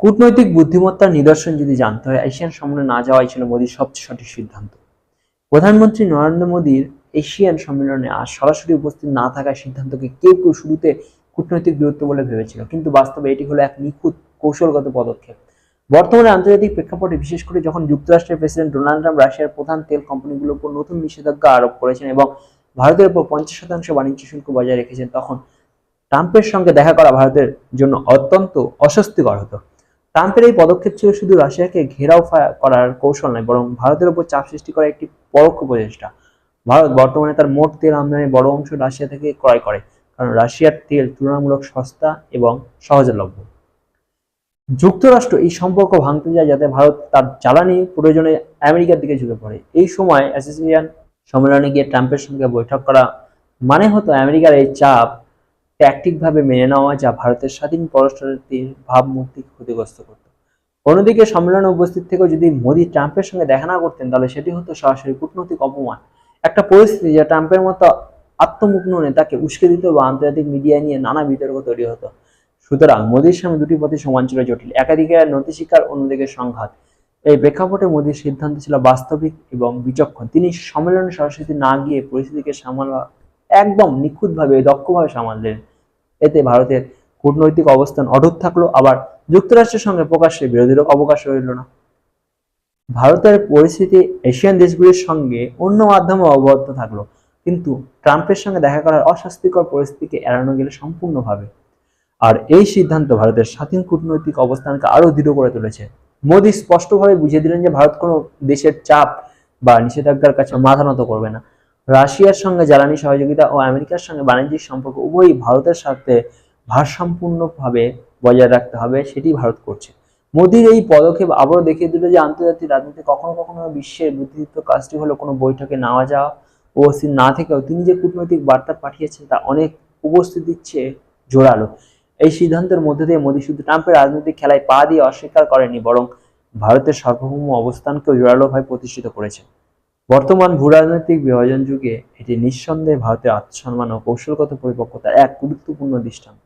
কূটনৈতিক বুদ্ধিমত্তার নিদর্শন যদি জানতে হয়, এশিয়ান সম্মেলনে না যাওয়াই ছিল মোদীর সবচেয়ে সঠিক সিদ্ধান্ত। প্রধানমন্ত্রী নরেন্দ্র মোদীর এশিয়ান সম্মেলনে আর সরাসরি উপস্থিত না থাকার সিদ্ধান্তকে কেউ কেউ শুরুতে কূটনৈতিক দূরত্ব বলে ভেবেছিল, কিন্তু বাস্তবে এটি হলো এক নিখুঁত কৌশলগত পদক্ষেপ। বর্তমানে আন্তর্জাতিক প্রেক্ষাপটে বিশেষ করে যখন যুক্তরাষ্ট্রের প্রেসিডেন্ট ডোনাল্ড ট্রাম্প রাশিয়ার প্রধান তেল কোম্পানিগুলোর উপর নতুন নিষেধাজ্ঞা আরোপ করেছেন এবং ভারতের উপর পঞ্চাশ শতাংশ বাণিজ্য শুল্ক বজায় রেখেছেন, তখন ট্রাম্পের সঙ্গে দেখা করা ভারতের জন্য অত্যন্ত অস্বস্তিকর হতো। ট্রাম্পের এই পদক্ষেপ ছিল শুধু রাশিয়াকে ঘেরাও করার কৌশল নয়, বরং ভারতের উপর চাপ সৃষ্টি করার একটি পরোক্ষ প্রচেষ্টা। ভারত বর্তমানে তার মোট তেল আমদানির বড় অংশ রাশিয়া থেকে ক্রয় করে, কারণ রাশিয়ার তেল তুলনামূলক সস্তা এবং সহজলভ্য। যুক্তরাষ্ট্র এই সম্পর্ক ভাঙতে যায় যাতে ভারত তার জ্বালানি প্রয়োজনে আমেরিকার দিকে ঝুঁকে পড়ে। এই সময় অ্যাসোসিয়েশন সম্মেলনে গিয়ে ট্রাম্পের সঙ্গে বৈঠক করা মানে হতো আমেরিকার এই চাপ ট্যাকটিকভাবে মেনে নেওয়া যা ভারতের স্বাধীন পররাষ্ট্রনীতির ভাবমূর্তি ক্ষতিগ্রস্ত করত। অন্যদিকে সম্মেলনে উপস্থিত থেকেও যদি মোদী ট্রাম্পের সঙ্গে দেখা না করতেন, তাহলে সেটি হতো সরাসরি কূটনৈতিক অপমান। একটা পরিস্থিতি যা ট্রাম্পের মতো আত্মমুগ্ন নেতাকে উস্কে দিত বা আন্তর্জাতিক মিডিয়া নিয়ে নানা বিতর্ক তৈরি হতো। সুতরাং মোদীর সামনে দুটি পথে সমান ছিল জটিল একাদিকে নথি শিকার, অন্যদিকে সংঘাত। এই প্রেক্ষাপটে মোদীর সিদ্ধান্ত ছিল বাস্তবিক এবং বিচক্ষণ। তিনি সম্মেলনে সরাসরি না গিয়ে পরিস্থিতিকে সামাল একদম নিখুঁতভাবে দক্ষভাবে সামাল দিলেন এতে ভারতের কূটনৈতিক অবস্থান অটুট থাকল, আবার যুক্তরাষ্ট্রের সঙ্গে প্রকাশ্যে বিরোধীরও অবকাশ রইল না। ভারতের পরিস্থিতি এশিয়ান দেশগুলির সঙ্গে অন্য মাধ্যমে অববদ্ধ থাকল, কিন্তু ট্রাম্পের সঙ্গে দেখা করার অস্বাস্থ্যকর পরিস্থিতিকে এড়ানো গেলে সম্পূর্ণভাবে। আর এই সিদ্ধান্ত ভারতের স্বাধীন কূটনৈতিক অবস্থানকে আরও দৃঢ় করে তুলেছে। মোদী স্পষ্টভাবে বুঝিয়ে দিলেন যে ভারত কোনো দেশের চাপ বা নিষেধাজ্ঞার কাছে মাথা নত করবে না। রাশিয়ার সঙ্গে জ্বালানি সহযোগিতা ও আমেরিকার সঙ্গে বাণিজ্যিক সম্পর্ক উভয়ই ভারতের সাথে ভারসাম্যপূর্ণভাবে বজায় রাখতে হবে সেটি ভারত করছে। মোদীর এই পদক্ষেপ আবারও দেখিয়ে দিল যে আন্তর্জাতিক রাজনীতি কখনো কখনো বিশ্বের বুদ্ধিদীপ্ত কাজটি হলো কোনো বৈঠকে নেওয়া যাওয়া, উপস্থিত না থেকেও তিনি যে কূটনৈতিক বার্তা পাঠিয়েছেন তা অনেক উপস্থিতির চেয়ে জোরালো এই সিদ্ধান্তের মধ্যে দিয়ে মোদী শুধু ট্রাম্পের রাজনৈতিক খেলায় পা দিয়ে অস্বীকার করেনি বরং ভারতের সার্বভৌম অবস্থানকেও জোরালোভাবে প্রতিষ্ঠিত করেছে বর্তমান ভূরাজনৈতিক বিভাজন যুগে এটি নিঃসন্দেহে ভারতের আত্মসম্মান ও কৌশলগত পরিপক্কতার এক গুরুত্বপূর্ণ দৃষ্টান্ত।